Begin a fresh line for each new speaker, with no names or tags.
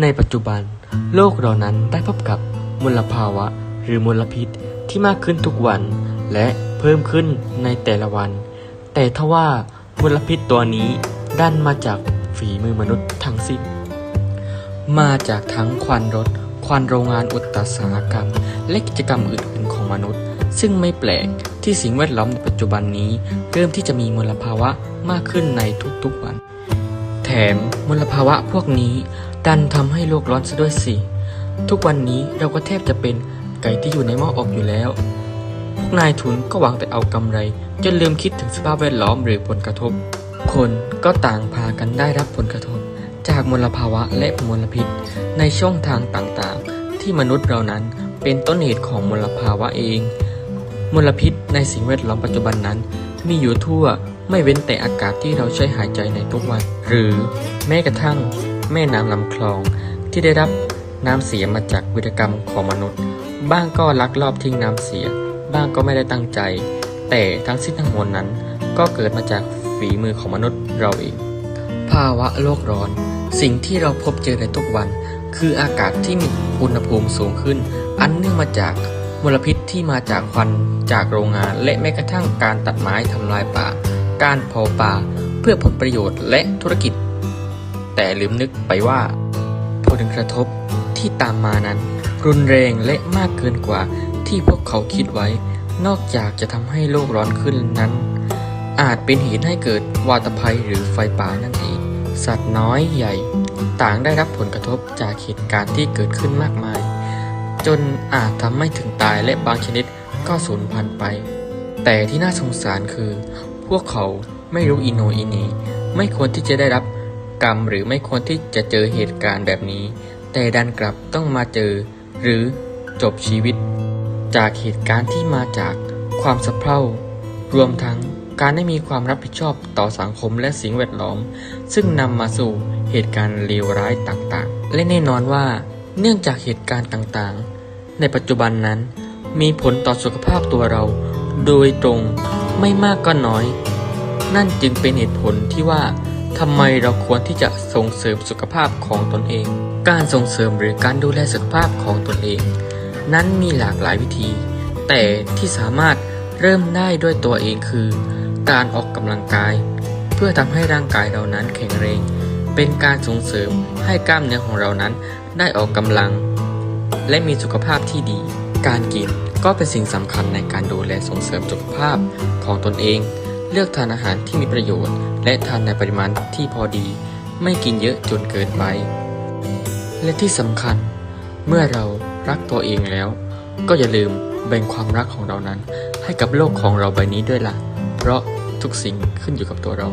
ในปัจจุบัน โลกเรานั้นได้พบกับมลภาวะ หรือมลพิษที่มากขึ้นทุกวัน และเพิ่มขึ้นในแต่ละวัน แต่ทว่ามลพิษตัวนี้ดันมาจากฝีมือมนุษย์ทั้งสิ้น มาจากทั้งควันรถ ควันโรงงานอุตสาหกรรม และกิจกรรมอื่นๆของมนุษย์ ซึ่งไม่แปลกที่สิ่งแวดล้อมในปัจจุบันนี้ เริ่มที่จะมีมลภาวะมากขึ้นในทุกๆวัน แถมมลภาวะพวกนี้ดันทำให้โลกร้อนซะด้วยสิ ทุกวันนี้เราก็แทบจะเป็นไก่ที่อยู่ในหม้ออบอยู่แล้ว พวกนายทุนก็หวังแต่เอากำไร จนลืมคิดถึงสภาพแวดล้อมหรือผลกระทบ คนก็ต่างพากันได้รับผลกระทบ จากมลภาวะและมลพิษ ในช่องทางต่างๆ ที่มนุษย์เรานั้นเป็นต้นเหตุของมลภาวะเอง มลพิษในสิ่งแวดล้อมปัจจุบันนั้น มีอยู่ทั่วไม่เว้นแต่อากาศที่เราใช้หายใจในทุกวัน หรือแม้กระทั่งแม่น้ำลำคลอง ที่ได้รับน้ำเสียมาจากวิรกรรมของมนุษย์ บ้างก็ลักลอบทิ้งน้ำเสีย บ้างก็ไม่ได้ตั้งใจ แต่ทั้งสิ้นทั้งมวลนั้น ก็เกิดมาจากฝีมือของมนุษย์เราเอง ภาวะโลกร้อน สิ่งที่เราพบเจอในทุกวัน คืออากาศที่มีอุณหภูมิสูงขึ้น อันเนื่องมาจาก มลพิษที่มาจากควันจากโรงงานและแม้กระทั่งการตัดไม้ทำลายป่า การเผาป่าเพื่อผลประโยชน์และธุรกิจ แต่ลืมนึกไปว่า ผลกระทบที่ตามมานั้น รุนแรงและมากเกินกว่าที่พวกเขาคิดไว้ นอกจากจะทำให้โลกร้อนขึ้นนั้น อาจเป็นเหตุให้เกิดวาตภัยหรือไฟป่านั่นเองสัตว์น้อยใหญ่ ต่างได้รับผลกระทบจากเหตุการณ์ที่เกิดขึ้นมากมาย จนอาจทำให้ถึงตายและบางชนิดก็สูญพันธุ์ไป แต่ที่น่าสงสารคือ พวกเขาไม่รู้อินโนอินนีไม่ควรที่จะได้รับกรรมหรือไม่ควรที่จะเจอเหตุการณ์แบบนี้ แต่ดันกลับต้องมาเจอ หรือจบชีวิต จากเหตุการณ์ที่มาจากความสะเพร่ารวมทั้งการไม่มีความรับผิดชอบต่อสังคมและสิ่งแวดล้อม ซึ่งนำมาสู่เหตุการณ์เลวร้ายต่างๆ และแน่นอนว่า เนื่องจากเหตุการณ์ต่างๆ ในปัจจุบันนั้น มีผลต่อสุขภาพตัวเรา โดยตรงไม่มากก็น้อย นั่นจึงเป็นเหตุผลที่ว่าทำไมเราควรที่จะส่งเสริมสุขภาพของตนเอง การส่งเสริมหรือการดูแลสุขภาพของตนเอง นั้นมีหลากหลายวิธี แต่ที่สามารถเริ่มได้ด้วยตัวเองคือ การออกกำลังกาย เพื่อทำให้ร่างกายเรานั้นแข็งแรง เป็นการส่งเสริมให้กล้ามเนื้อของเรานั้นได้ออกกำลัง และมีสุขภาพที่ดี การกินก็เป็นสิ่งสำคัญในการดูแลส่งเสริมสุขภาพของตนเอง เลือกทานอาหารที่มีประโยชน์ และทานในปริมาณที่พอดี ไม่กินเยอะจนเกินไป และที่สำคัญ เมื่อเรารักตัวเองแล้ว ก็อย่าลืมแบ่งความรักของเรานั้น ให้กับโลกของเราใบนี้ด้วยล่ะ เพราะทุกสิ่งขึ้นอยู่กับตัวเรา